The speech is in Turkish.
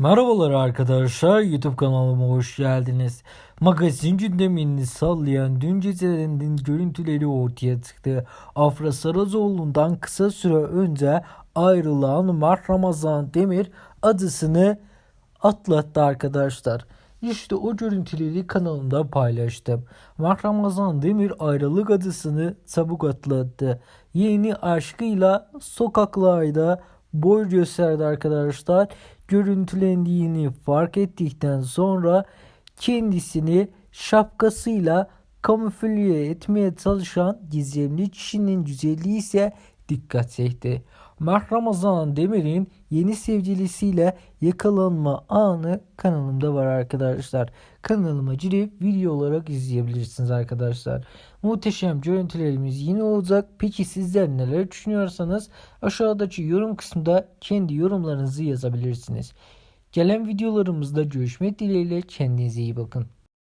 Merhabalar arkadaşlar YouTube kanalıma hoş geldiniz. Magazin gündemini sallayan dün gecelerinin görüntüleri ortaya çıktı. Afra Saracoğlu'ndan kısa süre önce ayrılan Mart Ramazan Demir adısını atlattı arkadaşlar. İşte o görüntüleri kanalımda paylaştım. Mart Ramazan Demir ayrılık adısını çabuk atlattı. Yeni aşkıyla sokaklarda boy gösterdi arkadaşlar. Görüntülendiğini fark ettikten sonra kendisini şapkasıyla kamufle etmeye çalışan gizemli kişinin güzelliği ise dikkat çekti. Mart Ramazan Demir'in yeni sevgilisiyle yakalanma anı kanalımda var arkadaşlar. Kanalıma girip video olarak izleyebilirsiniz arkadaşlar. Muhteşem görüntülerimiz yine olacak. Peki sizler neler düşünüyorsanız aşağıdaki yorum kısmında kendi yorumlarınızı yazabilirsiniz. Gelen videolarımızda görüşmek dileğiyle kendinize iyi bakın.